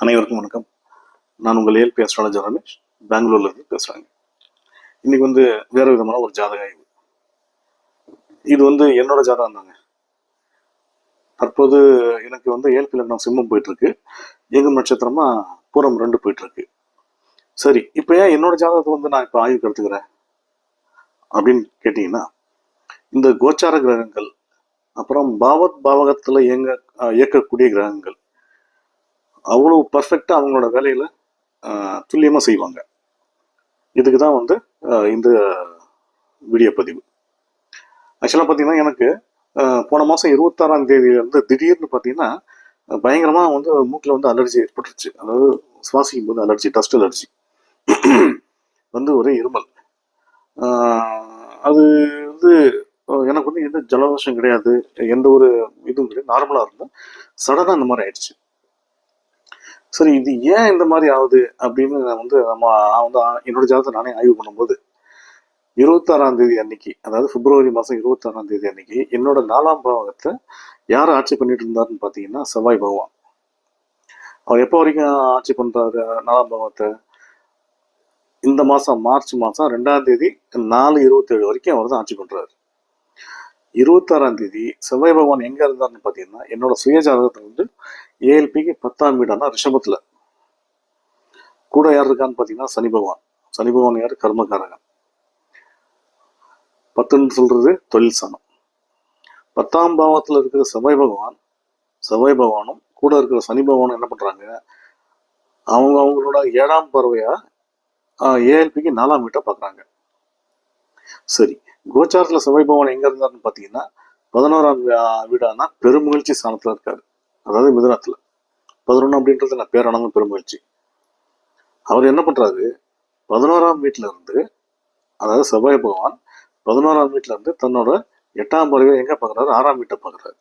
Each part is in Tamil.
அனைவருக்கும் வணக்கம். நான் உங்கள் ஏல்பி அஸ்ட்ராலஜர் ரமேஷ். பெங்களூர்ல இருந்து பேசுறாங்க. இன்னைக்கு வந்து வேற விதமான ஒரு ஜாதக ஆய்வு. இது வந்து என்னோட ஜாதகம் தாங்க. தற்போது எனக்கு வந்து ஏல்பி லக்னம் சிம்மம் போயிட்டு இருக்கு எங்கும் நட்சத்திரமா பூரம் ரெண்டு போயிட்டு இருக்கு சரி இப்போ ஏன் என்னோட ஜாதகத்தை வந்து நான் இப்போ ஆய்வுக்கு எடுத்துக்கிறேன் அப்படின்னு கேட்டீங்கன்னா இந்த கோச்சார கிரகங்கள் அப்புறம் பாவத் பாவகத்தில் இயங்க இயக்கக்கூடிய கிரகங்கள் அவ்வளோ பர்ஃபெக்டாக அவங்களோட வேலையில் துல்லியமாக செய்வாங்க. இதுக்கு தான் வந்து இந்த வீடியோ பதிவு. ஆக்சுவலாக பார்த்தீங்கன்னா எனக்கு போன மாதம் இருபத்தாறாம் தேதியிலேருந்து திடீர்னு பார்த்தீங்கன்னா பயங்கரமாக வந்து மூக்கில் வந்து அலர்ஜி ஏற்பட்டுருச்சு. அதாவது சுவாசிக்கும் போது அலர்ஜி டஸ்ட் அலர்ஜி வந்து ஒரே இருமல். அது வந்து எனக்கு வந்து எந்த ஜலதோஷம் கிடையாது. எந்த ஒரு இதுவும் கிடையாது. நார்மலாக இருந்தால் சடனாக அந்த மாதிரி ஆயிடுச்சு. சரி இது ஏன் இந்த மாதிரி ஆகுது அப்படின்னு நான் வந்து நம்ம நான் வந்து என்னோட ஜாதகத்தை நானே ஆய்வு பண்ணும்போது இருபத்தாறாம் தேதி அன்னைக்கு அதாவது பிப்ரவரி மாதம் இருபத்தாறாம் தேதி அன்னைக்கு என்னோட நாலாம் பாவகத்தை யார் ஆட்சி பண்ணிட்டு இருந்தாருன்னு பார்த்தீங்கன்னா செவ்வாய் பகவான். அவர் எப்போ வரைக்கும் ஆட்சி பண்ணுறாரு நாலாம் பாவத்தை இந்த மாதம் மார்ச் மாதம் ரெண்டாம் தேதி நாலு இருபத்தேழு வரைக்கும் அவர் தான் ஆட்சி பண்ணுறாரு இருபத்தாறாம் தேதி செவ்வாய் பகவான் எங்கே இருந்தாருன்னு பார்த்தீங்கன்னா என்னோட சுயஜாதகத்தில் வந்து ஏஎல்பிக்கு பத்தாம் வீடான ரிஷபத்தில். கூட யார் இருக்கான்னு பார்த்தீங்கன்னா சனி பகவான். சனி பகவான் யார்? கர்மகாரகன் பத்துன்னு சொல்கிறது தொழில் சனம். பத்தாம் பாவத்தில் இருக்கிற செவ்வாய் பகவான் செவ்வாய் பகவானும் கூட இருக்கிற சனி பகவானும் என்ன பண்ணுறாங்க அவங்க அவங்களோட ஏழாம் பறவையாக ஏஎல்பிக்கு நாலாம் வீட்டை பார்க்குறாங்க சரி. கோச்சாரத்தில் செவ்வாய் பவன் எங்கே இருந்தார்னு பார்த்தீங்கன்னா பதினோராம் வீடானா பெருமகிழ்ச்சி ஸ்தானத்தில் இருக்காரு. அதாவது மிதுனத்தில் பதினொன்று அப்படின்றது நான் பேரானந்தம் பெருமகிழ்ச்சி. அவர் என்ன பண்ணுறாரு பதினோராம் வீட்டில் இருந்து அதாவது செவ்வாய் பகவான் பதினோராம் வீட்டில் இருந்து தன்னோட எட்டாம் பறவை எங்கே பார்க்குறாரு ஆறாம் வீட்டை பார்க்குறாரு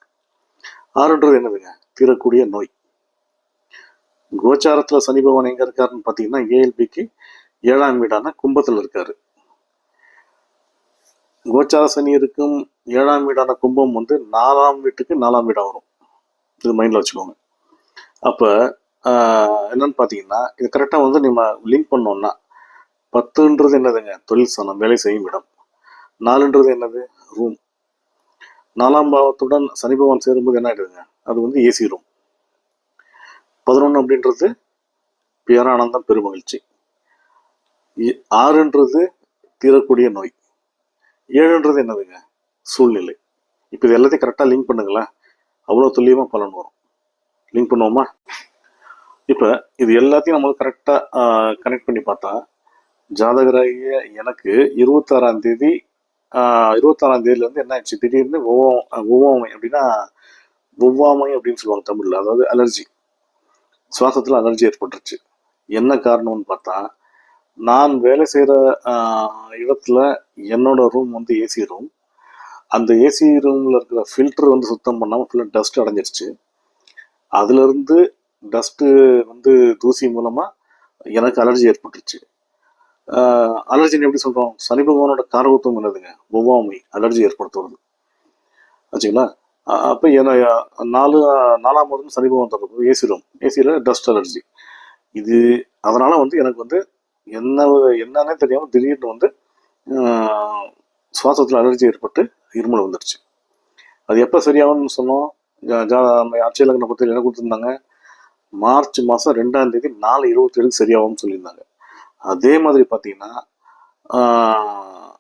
ஆறுன்றது என்னதுங்க? தீரக்கூடிய நோய். கோச்சாரத்தில் சனி பகவான் எங்கே இருக்காருன்னு பார்த்தீங்கன்னா ஏஎல்பிக்கு ஏழாம் வீடான கும்பத்தில் இருக்காரு. கோச்சார சனி இருக்கும் ஏழாம் வீடான கும்பம் வந்து நாலாம் வீட்டுக்கு நாலாம் வீடாக வரும். இது மைண்டில் வச்சுக்கோங்க. அப்போ என்னன்னு பார்த்தீங்கன்னா இது கரெக்டாக வந்து நம்ம லிங்க் பண்ணோம்னா பத்துன்றது என்னதுங்க? தொழில் சனம் வேலை செய்யும் இடம். நாலுன்றது என்னது? ரூம் நாலாம் பாவத்துடன் சனி பகவான் சேரும்போது என்ன ஆகிடுதுங்க அது வந்து ஏசி ரூம் பதினொன்று அப்படின்றது பேரானந்தம் பெருமகிழ்ச்சி. ஆறுன்றது தீரக்கூடிய நோய். ஏழுன்றது என்னதுங்க? சூழ்நிலை. இப்போ இது எல்லாத்தையும் கரெக்டாக லிங்க் பண்ணுங்களேன் அவ்வளோ துல்லியமாக பலன் வரும். லிங்க் பண்ணுவோமா? இப்போ இது எல்லாத்தையும் நம்ம கரெக்டாக கனெக்ட் பண்ணி பார்த்தா ஜாதகராகிய எனக்கு இருபத்தாறாம் தேதி இருபத்தாறாம் தேதியிலேருந்து என்ன ஆச்சு திடீர்னு ஒவ்வாமை ஒவ்வாமை அப்படின்னா ஒவ்வாமை அப்படின்னு சொல்லுவாங்க தமிழில். அதாவது அலர்ஜி சுவாசத்தில் அலர்ஜி ஏற்பட்டுருச்சு. என்ன காரணம்னு பார்த்தா நான் வேலை செய்கிற இடத்துல என்னோட ரூம் வந்து ஏசி ரூம் அந்த ஏசி ரூமில் இருக்கிற ஃபில்டர் வந்து சுத்தம் பண்ணாமல் ஃபுல்லாக டஸ்ட் அடைஞ்சிருச்சு. அதுலேருந்து டஸ்ட்டு வந்து தூசி மூலமாக எனக்கு அலர்ஜி ஏற்பட்டுருச்சு. அலர்ஜின்னு எப்படி சொல்கிறோம் சனி பகவானோட காரகத்துவம் என்னதுங்க? ஒவ்வாமை அலர்ஜி ஏற்படுத்துவது ஆச்சுங்களா? அப்போ என்ன நாலு நாலாம் மாதம் சனி பகவான் தொடர்பு ஏசி ரூம் ஏசியில் டஸ்ட் அலர்ஜி இது அதனால் வந்து எனக்கு வந்து என்ன என்னன்னே தெரியாமல் திடீர்னு வந்து சுவாசத்தில் அலர்ஜி ஏற்பட்டு இருமல் வந்துடுச்சு அது எப்போ சரியாகும்னு சொன்னோம். ஜா- ஜா- நம்ம பத்தியில் என்ன கொடுத்துருந்தாங்க? மார்ச் மாதம் ரெண்டாம் தேதி நாலு இருபத்தி சரியாகும்னு சொல்லியிருந்தாங்க. அதே மாதிரி பார்த்தீங்கன்னா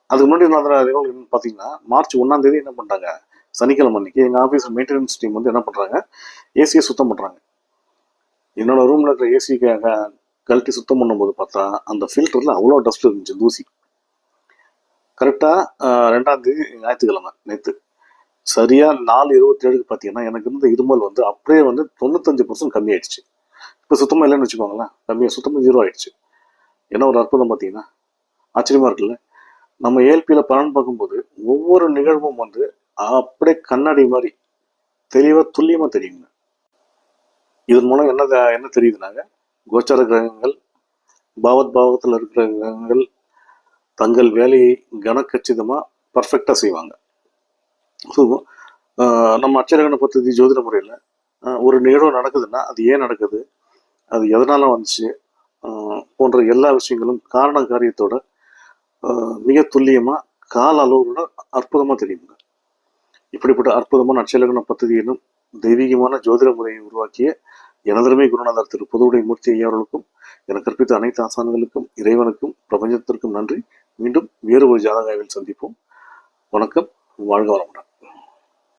அதுக்கு முன்னாடி நடந்த பார்த்தீங்கன்னா மார்ச் ஒன்றாம் தேதி என்ன பண்ணுறாங்க சனிக்கிழமை அன்னைக்கு எங்கள் ஆஃபீஸ் மெயின்டெனன்ஸ் டீம் வந்து என்ன பண்ணுறாங்க ஏசியை சுத்தம் பண்ணுறாங்க என்னோட ரூமில் இருக்கிற ஏசி கழட்டி சுத்தம் பண்ணும்போது பார்த்தா அந்த ஃபில்டரில் அவ்வளோ டஸ்ட் இருந்துச்சு தூசி. கரெக்டாக ரெண்டாம் தேதி ஞாயிற்றுக்கிழமை நேற்று சரியாக நாலு இருபத்தி ஏழுக்கு பார்த்தீங்கன்னா எனக்கு இருந்த இருமல் வந்து அப்படியே வந்து தொண்ணூத்தஞ்சு பர்சன்ட் கம்மியாயிடுச்சு. இப்போ சுத்தமாக இல்லைன்னு வச்சுக்கோங்களேன் கம்மியாக சுத்தமாக ஜீரோ ஆயிடுச்சு. என்ன ஒரு அற்புதம் பார்த்தீங்கன்னா ஆச்சரியமாக இருக்குல்ல? நம்ம ஏல்பியில் பலன் பார்க்கும்போது ஒவ்வொரு நிகழ்வும் வந்து அப்படியே கண்ணாடி மாதிரி தெளிவாக துல்லியமாக தெரியுங்க. இதன் மூலம் என்ன த- என்ன தெரியுதுனாங்க? கோச்சர கிரகங்கள் பாவத் பாவத்தில் இருக்கிற கிரகங்கள் தங்கள் வேலையை கனக்கச்சிதமாக பர்ஃபெக்டாக செய்வாங்க. ஸோ நம்ம அச்சரகண பத்ததி ஜோதிட முறையில் ஒரு நிகழ்வு நடக்குதுன்னா அது ஏன் நடக்குது அது எதனால் வந்துச்சு போன்ற எல்லா விஷயங்களும் காரண காரியத்தோட மிக துல்லியமாக கால அளவுகளோட அற்புதமாக தெரியுங்க. இப்படிப்பட்ட அற்புதமான அச்சலகண பத்ததி தெய்வீகமான ஜோதிட முறையை உருவாக்கிய எனதருமை குருநாதர் திரு புதுவுடை மூர்த்தி ஐயாவர்களுக்கும் எனக்கு கற்பித்த அனைத்து ஆசான்களுக்கும் இறைவனுக்கும் பிரபஞ்சத்திற்கும் நன்றி. மீண்டும் வேறு ஒரு ஜாதகாவில் சந்திப்போம். வணக்கம். வாழ்க வளமுடன்.